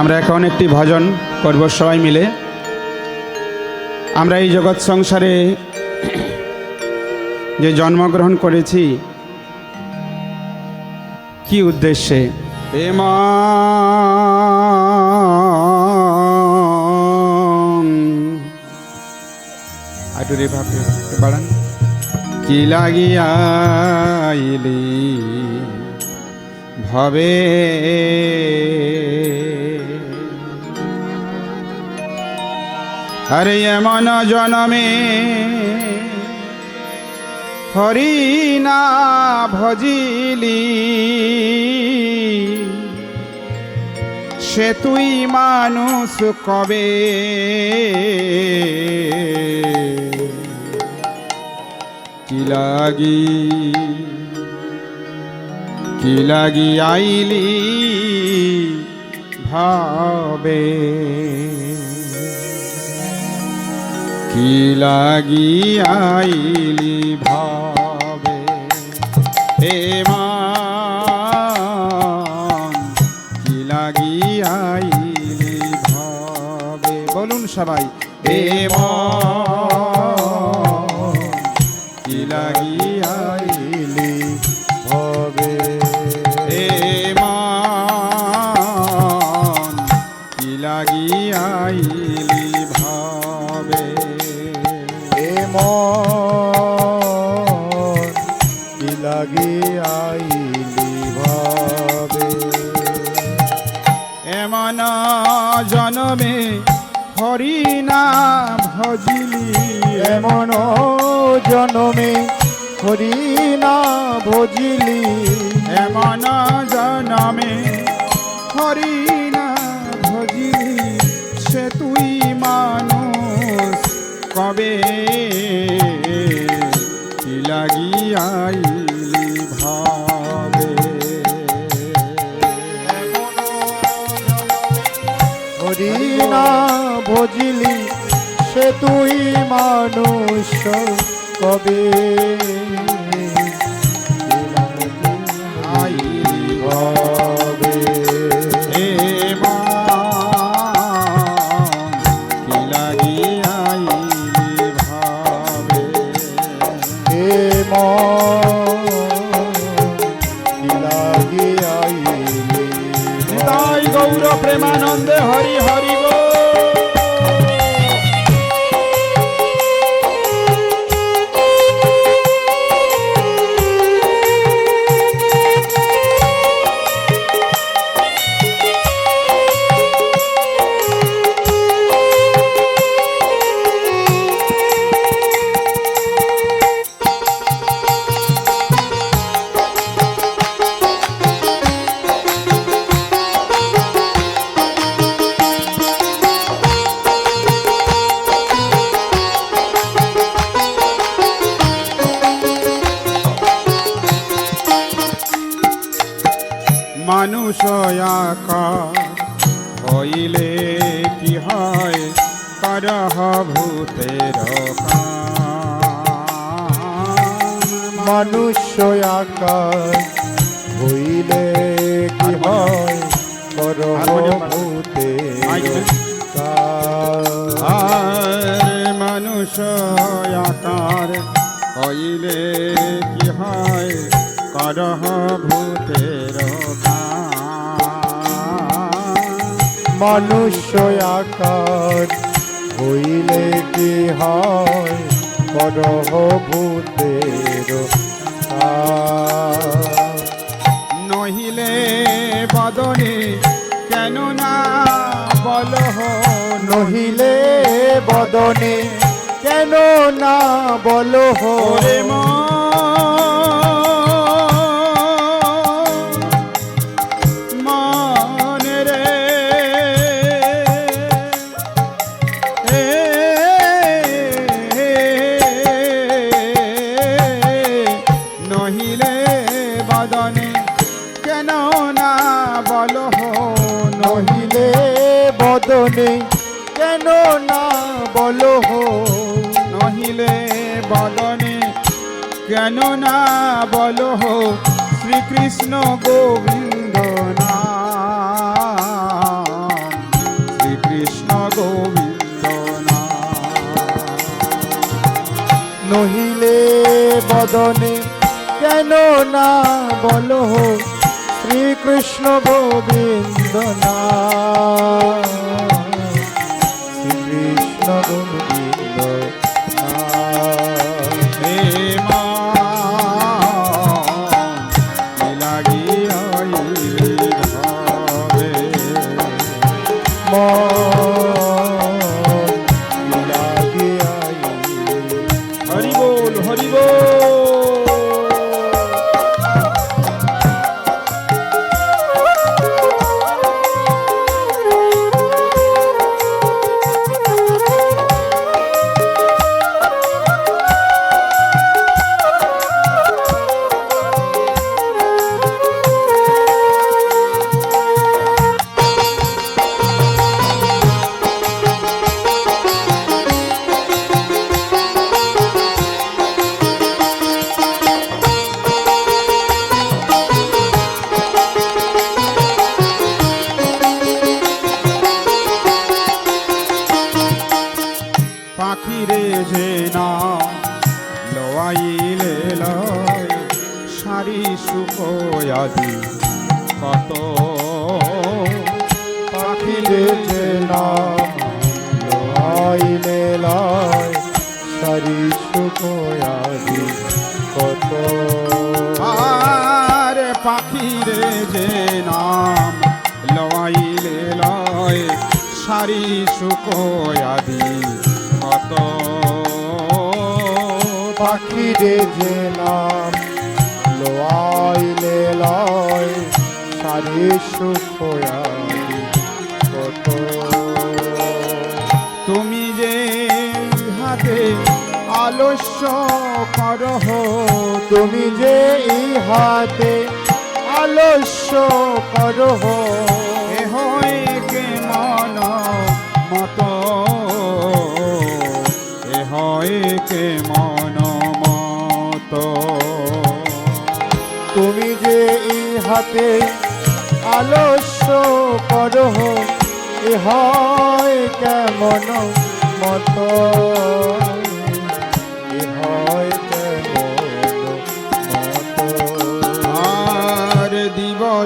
আমরা এখন একটি ভজন করব সবাই মিলে। আমরা এই জগৎ সংসারে যে জন্মগ্রহণ করেছি কি উদ্দেশ্যে? একটু রে বাড়ান। কি লাগিয়াইলি ভবে হরে এমন জনমে হরি না ভজিলি। সে তুই মানুষ কবে? কি লাগি? কি লাগি আইলি ভাবে? কি লাগি ভাবে। হে মান কি লাগি আইলি ভাবে? বলুন সবাই হে মান কি লাগি আইলি হবে হে মান কি লাগি আইলি ভাবে? মন কি লাগি আইলি ভাবে? এমন জনমে হরি না ভজিলি এমন জনমে হরি না ভজিলি। এমন জনমে হরি না ভজিলি। সে তুই তুই মানুষ কবে। করহ ভূতের কাম। মানুষ আকার হইলে কি হয় করভূতে আর মানুষ আকার হইলে কি হয় করহ ভূতের। মানুষ হইলে কি হয়? করভূতের নহিলে বদনে কেন না বল নহিলে বদনে কেন না বল হরে মন জানো না, বলো হো, শ্রীকৃষ্ণ গোবিন্দ শ্রীকৃষ্ণ গোবিন্দ নহিলে বদনে কেন না, বলো হো, শ্রীকৃষ্ণ গোবিন্দ শ্রীকৃষ্ণ গোবিন্দ সারি সুখয়াদি কত আর পাখিরে যে নাম লওয়াইলে লয়, সারি সুখয়াদি কত। পাখিরে যে নাম লয় লয়, সারি সুখয়াদি কত। আলস্য করহ তুমি যে ইহাতে। আলস্য করহ এ হয় কে মন মত। এ কে মন তুমি যে ইহাতে আলস্য করহ এ হয় কেমন মত।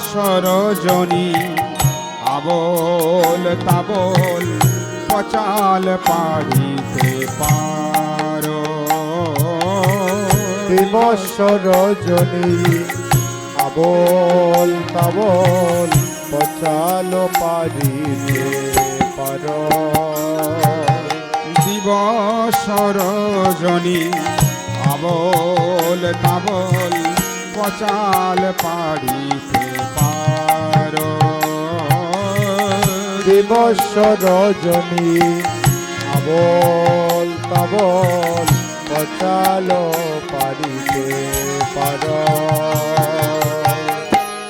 দিবস রজনী আবল তাবল পচাল পাড়িতে পারো। দিবস রজনী আবল তাবল পচাল পারিতে পার। দিবস রজনী আবল তাবল পচাল পাড়িতে পারো। দিবস রজনী আবল তাবল পচাল পারিতে পার।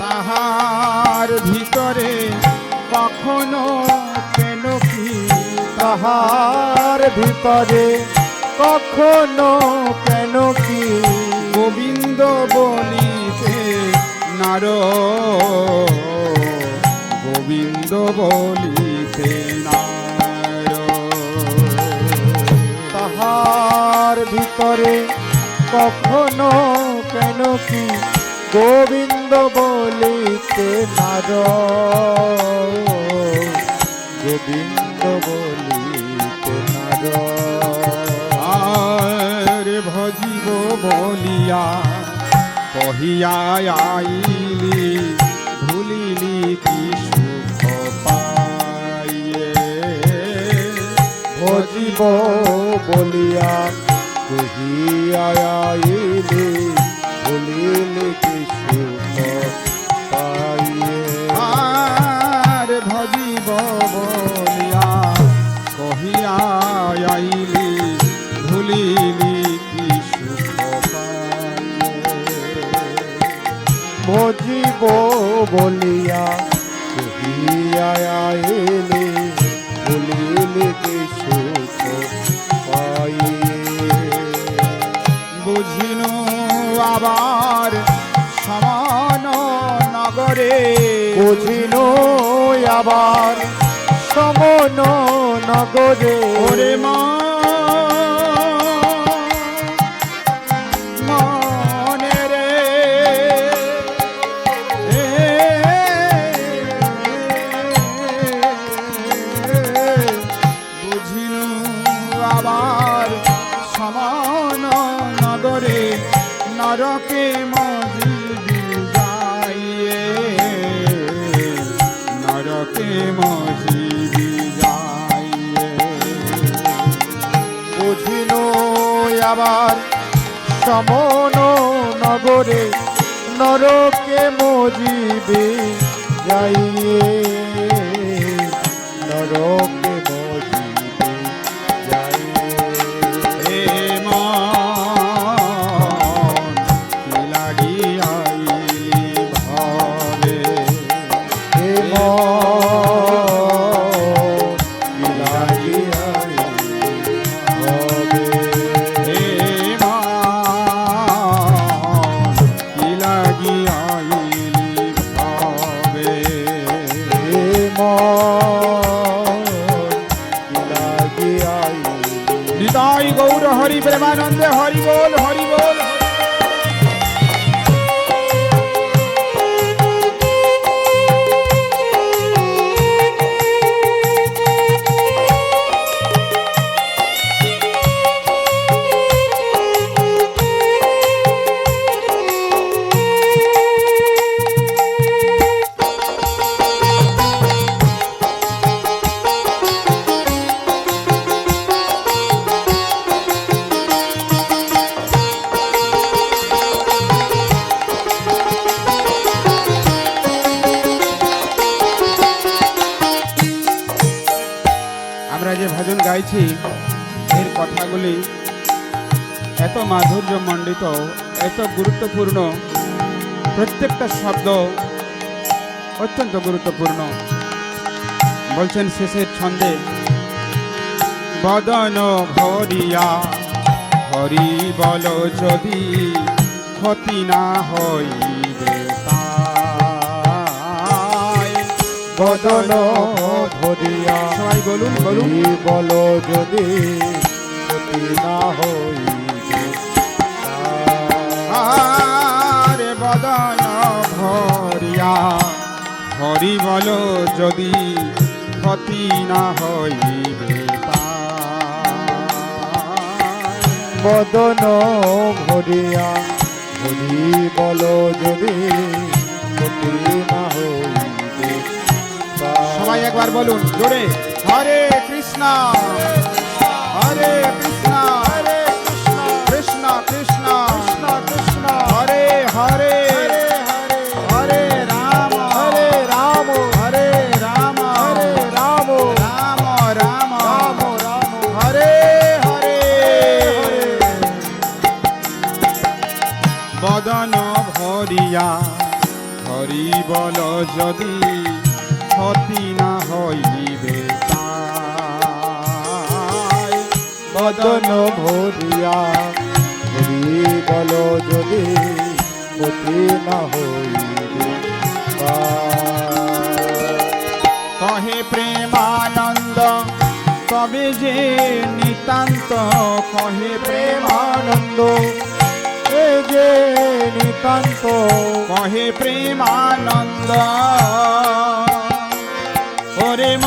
তাহার ভিতরে কখনো কেন কি? তাহার ভিতরে কখনো কেন কি? নার গোবিন্দ বলিতে তাহার ভিতরে কখনো কেন কি গোবিন্দ বলিতে নার? গোবিন্দ বলিতে নার। আর ভজিব বলিয়া কহিয়া ভুলিলি কি সুখ পাইয়ে? ভজিব বলিয়া কহিয়াইলি ভুলিলি কি সুখ পাইয়ে? আর ভজিব বলিয়া কহিয়া ভুলিলি ভজিব বলিয়া ভুলিলি কি সুখ পাইয়ে। বুঝিনু আবার সমান নগরে। বুঝিল আবার সমন নগরে। ওরে মা নরকে মজিবে যাইয়ে নরকে হরি প্রেমানন্দে হরি বল হরি বল। মাধুর্য এত গুরুত্বপূর্ণ প্রত্যেকটা শব্দ অত্যন্ত গুরুত্বপূর্ণ। বলছেন শেষের ছন্দে বদন ভরিয়া হরি বল যদি ক্ষতি না হইবে বদন ভরিয়া সবাই বলুন বলুন। বল যদি ক্ষতি না হইবে আরে বদন ভরিয়া। হরি বল যদি ক্ষতি না হইবে। বদন ভরিয়া। হরি বলো যদি ক্ষতি না হইবে সবাই একবার বলুন জোরে হরে কৃষ্ণ হরে কৃষ্ণ। হরে হরে রাম হরে রাম হরে রাম হরে রাম রাম রাম রাম রাম হরে হরে বদন ভরিয়া হরি বল যদি ক্ষতি না হইবে। বদন ভরিয়া হরি বলো যদি ক্ষতি না হইবে কহে প্রেমানন্দ তবে যে নিতান্ত, কহে প্রেমানন্দ, এ যে নিতান্ত, কহে প্রেমানন্দ। ওরে ম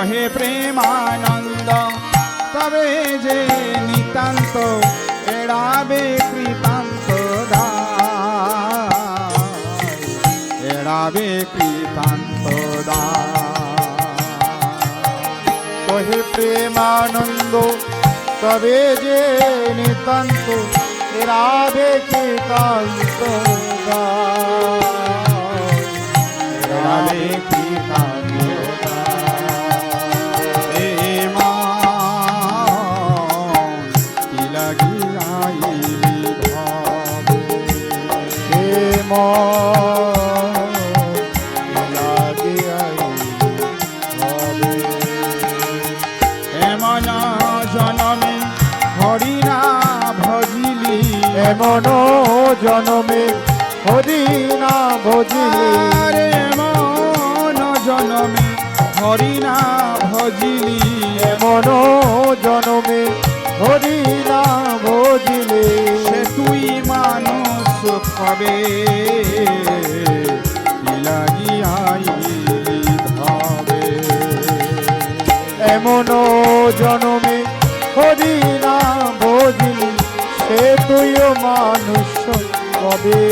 কহে প্রেমানন্দ, তবে যে নিতান্ত এড়াবে কৃতান্ত এড়াবে কৃতান্ত কহে প্রেমানন্দ, তবে যে নিতান্ত রাবে কৃতান্ত এড়াবে কৃতান্ত এমন জনমে হরি না ভজিলে আরে এমন জনমে হরিণা ভজিলি এমন জনমে হরি না ভজিলে সে তুই মানুষ কবে এমন জনমে হরি না সে তুইও মানুষ কবে